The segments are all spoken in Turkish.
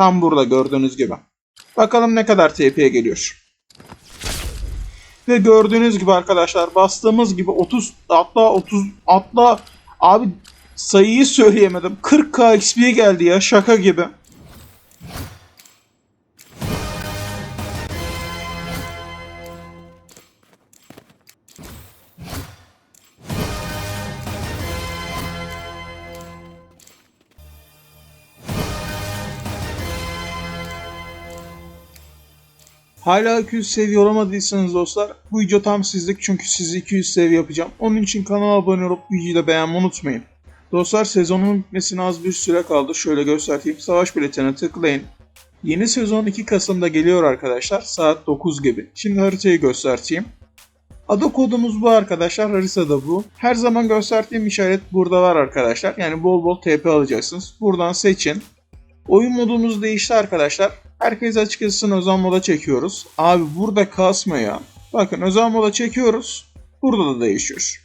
Tam burada gördüğünüz gibi. Bakalım ne kadar TP'ye geliyor. Ve gördüğünüz gibi arkadaşlar bastığımız gibi 30 hatta 30 hatta abi sayıyı söyleyemedim. 40k XP geldi ya şaka gibi. Hala 200 seviye olamadıysanız dostlar bu video tam sizlik çünkü sizi 200 seviye yapacağım. Onun için kanala abone olup videoyu da beğenmeyi unutmayın. Dostlar sezonun bitmesine az bir süre kaldı. Şöyle göstereyim. Savaş biletine tıklayın. Yeni sezon 2 Kasım'da geliyor arkadaşlar. Saat 9 gibi. Şimdi haritayı göstereyim. Ada kodumuz bu arkadaşlar. Haritada bu. Her zaman gösterdiğim işaret burada var arkadaşlar. Yani bol bol TP alacaksınız. Buradan seçin. Oyun modumuz değişti arkadaşlar. Herkes açık yazısını özel moda çekiyoruz. Abi burada kasma ya. Bakın özel moda çekiyoruz. Burada da değişiyor.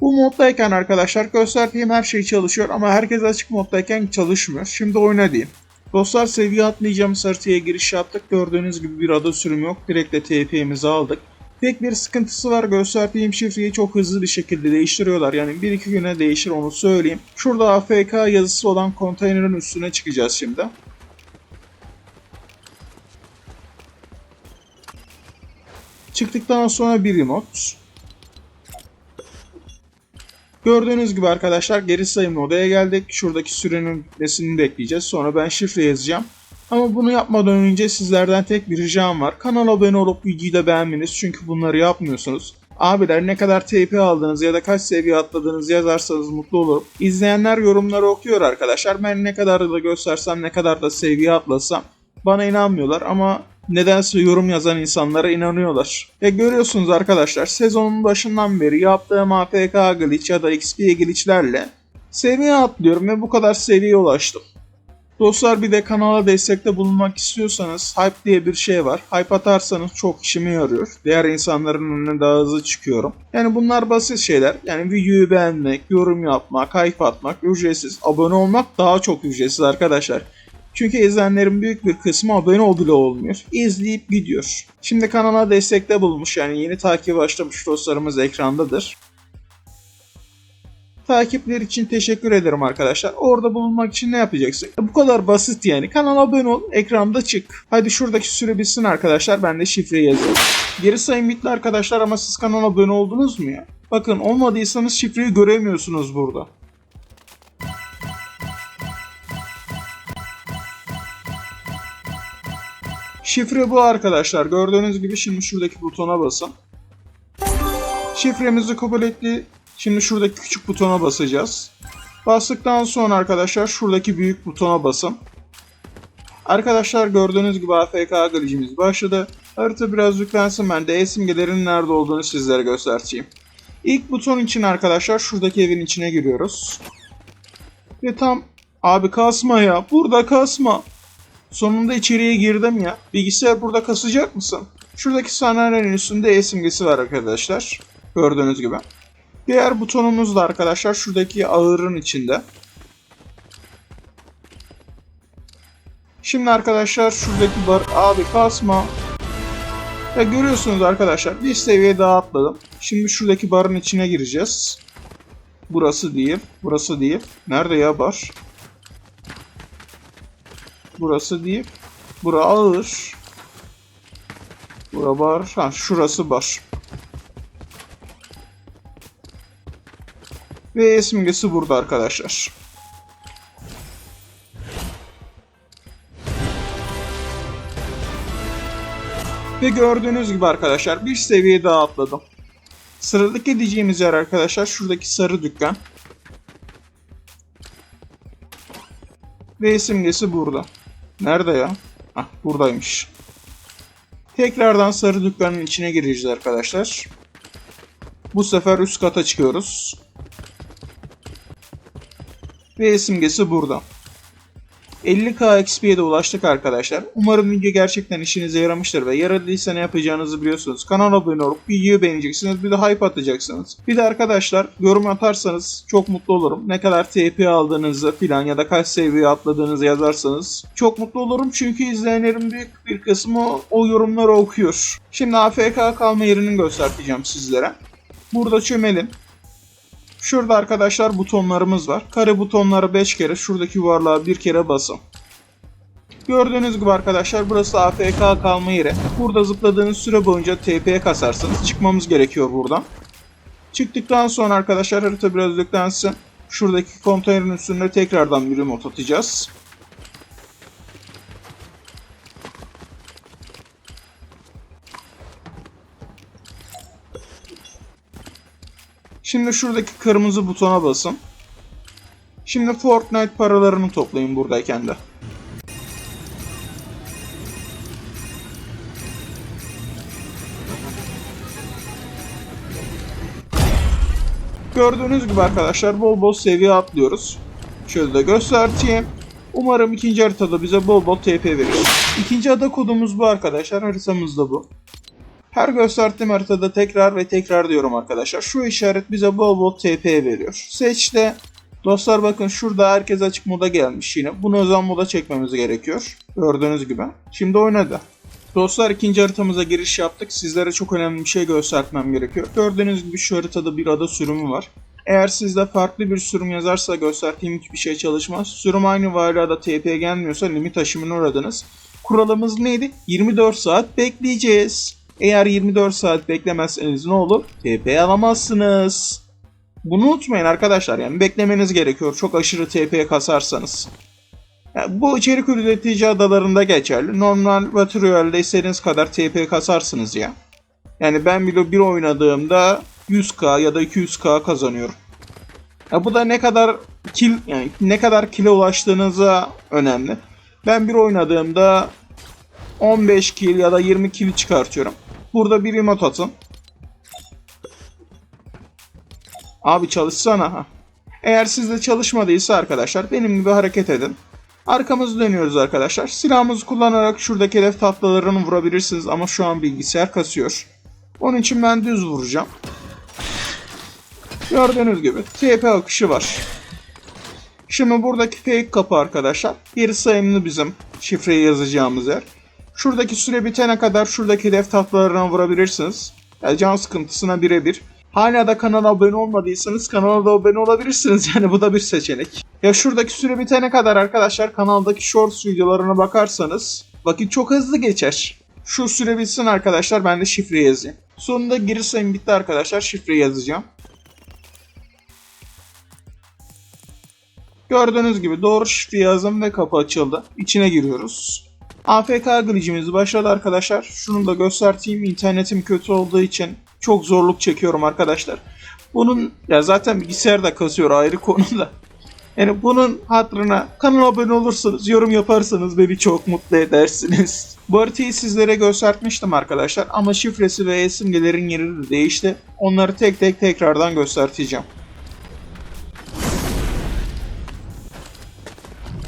Bu moddayken arkadaşlar gösterdiğim her şey çalışıyor ama herkes açık moddayken çalışmıyor. Şimdi oyna diyeyim. Dostlar seviye atlayacağımız haritaya giriş yaptık. Gördüğünüz gibi bir ada sürüm yok. Direkt de TP'mizi aldık. Tek bir sıkıntısı var. Gösterdiğim şifreyi çok hızlı bir şekilde değiştiriyorlar. Yani 1-2 güne değişir onu söyleyeyim. Şurada AFK yazısı olan konteynerin üstüne çıkacağız şimdi. Çıktıktan sonra bir remote. Gördüğünüz gibi arkadaşlar geri sayım odaya geldik. Şuradaki sürenin bitmesini bekleyeceğiz. Sonra ben şifre yazacağım. Ama bunu yapmadan önce sizlerden tek bir ricam var. Kanala abone olup videoyu da beğenmeniz. Çünkü bunları yapmıyorsunuz. Abiler ne kadar TP aldınız ya da kaç seviye atladınız yazarsanız mutlu olurum. İzleyenler yorumları okuyor arkadaşlar. Ben ne kadar da göstersem ne kadar da seviye atlasam bana inanmıyorlar ama nedense yorum yazan insanlara inanıyorlar. E görüyorsunuz arkadaşlar sezonun başından beri yaptığım AFK glitch ya da XP glitchlerle seviye atlıyorum ve bu kadar seviyeye ulaştım. Dostlar bir de kanala destekte bulunmak istiyorsanız Hype diye bir şey var. Hype atarsanız çok işime yarıyor. Diğer insanların önüne daha hızlı çıkıyorum. Yani bunlar basit şeyler. Yani videoyu beğenmek, yorum yapmak, hype atmak ücretsiz. Abone olmak daha çok ücretsiz arkadaşlar. Çünkü izleyenlerin büyük bir kısmı abone ol bile olmuyor. İzleyip gidiyor. Şimdi kanala destekte bulmuş yani yeni takip başlamış dostlarımız ekrandadır. Takipler için teşekkür ederim arkadaşlar. Orada bulunmak için ne yapacaksın? Bu kadar basit yani. Kanala abone ol, ekranda çık. Hadi şuradaki süre bitsin arkadaşlar. Ben de şifreyi yazıyorum. Geri sayım bitti arkadaşlar ama siz kanala abone oldunuz mu ya? Bakın olmadıysanız şifreyi göremiyorsunuz burada. Şifre bu arkadaşlar. Gördüğünüz gibi şimdi şuradaki butona basın. Şifremizi kabul etti. Şimdi şuradaki küçük butona basacağız. Bastıktan sonra arkadaşlar şuradaki büyük butona basın. Arkadaşlar gördüğünüz gibi AFK glitch'imiz başladı. Harita biraz yüklensin ben de simgelerin nerede olduğunu sizlere göstereceğim. İlk buton için arkadaşlar şuradaki evin içine giriyoruz. Ve tam abi kasma ya burada kasma. Sonunda içeriye girdim ya. Bilgisayar burada kasacak mısın? Şuradaki sandalyenin üstünde E simgesi var arkadaşlar. Gördüğünüz gibi. Diğer butonumuz da arkadaşlar şuradaki ağırın içinde. Şimdi arkadaşlar şuradaki bar abi kasma. Ya görüyorsunuz arkadaşlar bir seviye daha atladım. Şimdi şuradaki barın içine gireceğiz. Burası değil. Burası değil. Nerede ya bar? Burası değil. Bura ağır. Bura bar. Ha şurası bar. Ve E simgesi burada arkadaşlar. Ve gördüğünüz gibi arkadaşlar bir seviye daha atladım. Sıradaki gideceğimiz yer arkadaşlar şuradaki sarı dükkan. Ve simgesi burada. Nerede ya? Hah buradaymış. Tekrardan sarı dükkanın içine gireceğiz arkadaşlar. Bu sefer üst kata çıkıyoruz. Ve simgesi burada. 50k XP'ye de ulaştık arkadaşlar. Umarım video gerçekten işinize yaramıştır ve yaradıysa ne yapacağınızı biliyorsunuz. Kanala abone olup videoyu beğeneceksiniz. Bir de hype atacaksınız. Bir de arkadaşlar yorum atarsanız çok mutlu olurum. Ne kadar TP aldığınızı filan ya da kaç seviye atladığınızı yazarsanız çok mutlu olurum. Çünkü izleyenlerin büyük bir kısmı o, yorumları okuyor. Şimdi AFK kalma yerini göstereceğim sizlere. Burada çömelin. Şurada arkadaşlar butonlarımız var. Kare butonları 5 kere, şuradaki yuvarlığa bir kere basın. Gördüğünüz gibi arkadaşlar burası AFK kalma yeri. Burada zıpladığınız süre boyunca TP'ye kasarsınız. Çıkmamız gerekiyor buradan. Çıktıktan sonra arkadaşlar harita biraz yüklensin. Şuradaki konteynerin üstünde tekrardan bir remote atacağız. Şimdi şuradaki kırmızı butona basın. Şimdi Fortnite paralarını toplayın buradayken de. Gördüğünüz gibi arkadaşlar bol bol seviye atlıyoruz. Şöyle de göstereyim. Umarım ikinci haritada bize bol bol TP verir. İkinci ada kodumuz bu arkadaşlar. Haritamız da bu. Her gösterdiğim haritada tekrar ve tekrar diyorum arkadaşlar. Şu işaret bize bol bol TP veriyor. Seçte. Dostlar bakın şurada herkes açık moda gelmiş yine. Bunu özel moda çekmemiz gerekiyor. Gördüğünüz gibi. Şimdi oynadı. Dostlar ikinci haritamıza giriş yaptık. Sizlere çok önemli bir şey göstermem gerekiyor. Gördüğünüz gibi şu haritada bir ada sürümü var. Eğer sizde farklı bir sürüm yazarsa gösterdiğim hiçbir şey çalışmaz. Sürüm aynı varlığa TP gelmiyorsa limit aşımına uğradınız. Kuralımız neydi? 24 saat bekleyeceğiz. Eğer 24 saat beklemezseniz ne olur? TP alamazsınız. Bunu unutmayın arkadaşlar yani beklemeniz gerekiyor çok aşırı TP kasarsanız. Yani bu içerik üretici adalarında geçerli. Normal Battle Royale'de istediğiniz kadar TP kasarsınız ya. Yani ben bile bir oynadığımda 100k ya da 200k kazanıyorum. Ya bu da ne kadar kill yani ne kadar kile ulaştığınıza önemli. Ben bir oynadığımda 15 kill ya da 20 kill çıkartıyorum. Burada bir remote atın. Abi çalışsana ha. Eğer sizde çalışmadıysa arkadaşlar benim gibi hareket edin. Arkamızı dönüyoruz arkadaşlar. Silahımızı kullanarak şuradaki hedef tahtalarını vurabilirsiniz ama şu an bilgisayar kasıyor. Onun için ben düz vuracağım. Gördüğünüz gibi TP akışı var. Şimdi buradaki fake kapı arkadaşlar. Geri sayımlı bizim şifreyi yazacağımız yer. Şuradaki süre bitene kadar şuradaki hedef tahtalarına vurabilirsiniz. Yani can sıkıntısına birebir. Hala da kanala abone olmadıysanız kanala da abone olabilirsiniz. Yani bu da bir seçenek. Ya şuradaki süre bitene kadar arkadaşlar kanaldaki shorts videolarına bakarsanız vakit çok hızlı geçer. Şu süre bitsin arkadaşlar ben de şifre yazayım. Sonunda giriş sayım bitti arkadaşlar şifre yazacağım. Gördüğünüz gibi doğru şifre yazdım ve kapı açıldı. İçine giriyoruz. AFK glitch'imiz başladı arkadaşlar. Şunu da göstereyim. İnternetim kötü olduğu için çok zorluk çekiyorum arkadaşlar. Bunun ya zaten bilgisayar da kasıyor ayrı konuda. Yani bunun hatırına kanala abone olursanız, yorum yaparsanız beni çok mutlu edersiniz. Bu haritayı sizlere göstermiştim arkadaşlar ama şifresi ve simgelerin yeri de değişti. Onları tek tek tekrardan göstereceğim.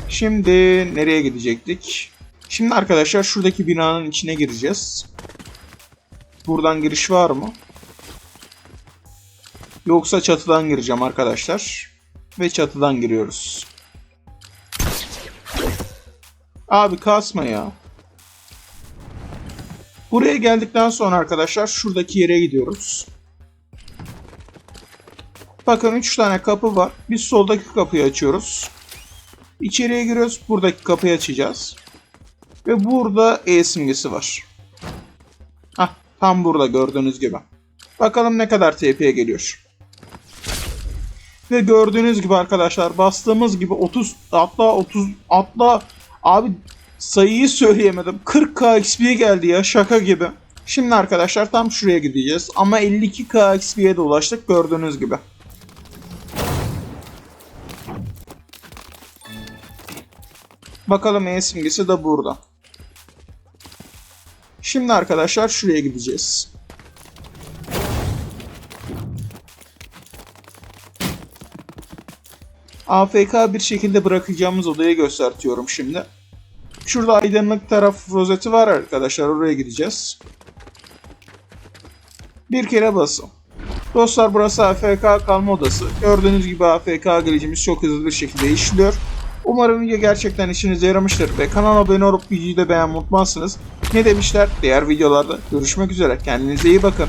Şimdi nereye gidecektik? Şimdi arkadaşlar şuradaki binanın içine gireceğiz. Buradan giriş var mı? Yoksa çatıdan gireceğim arkadaşlar. Ve çatıdan giriyoruz. Abi kasma ya. Buraya geldikten sonra arkadaşlar şuradaki yere gidiyoruz. Bakın 3 tane kapı var. Biz soldaki kapıyı açıyoruz. İçeriye giriyoruz. Buradaki kapıyı açacağız. Ve burada E simgesi var. Hah tam burada gördüğünüz gibi. Bakalım ne kadar TP'ye geliyor. Ve gördüğünüz gibi arkadaşlar bastığımız gibi 30 hatta 30 atla abi sayıyı söyleyemedim. 40k XP geldi ya şaka gibi. Şimdi arkadaşlar tam şuraya gideceğiz ama 52k XP'ye de ulaştık gördüğünüz gibi. Bakalım E simgesi de burada. Şimdi arkadaşlar şuraya gideceğiz. AFK bir şekilde bırakacağımız odayı göstertiyorum şimdi. Şurada aydınlık taraf rozeti var arkadaşlar oraya gideceğiz. Bir kere basın. Dostlar burası AFK kalma odası. Gördüğünüz gibi AFK girişimiz çok hızlı bir şekilde işliyor. Umarım video gerçekten işinize yaramıştır ve kanala abone olup videoyu da beğenmeyi unutmazsınız. Ne demişler? Diğer videolarda görüşmek üzere. Kendinize iyi bakın.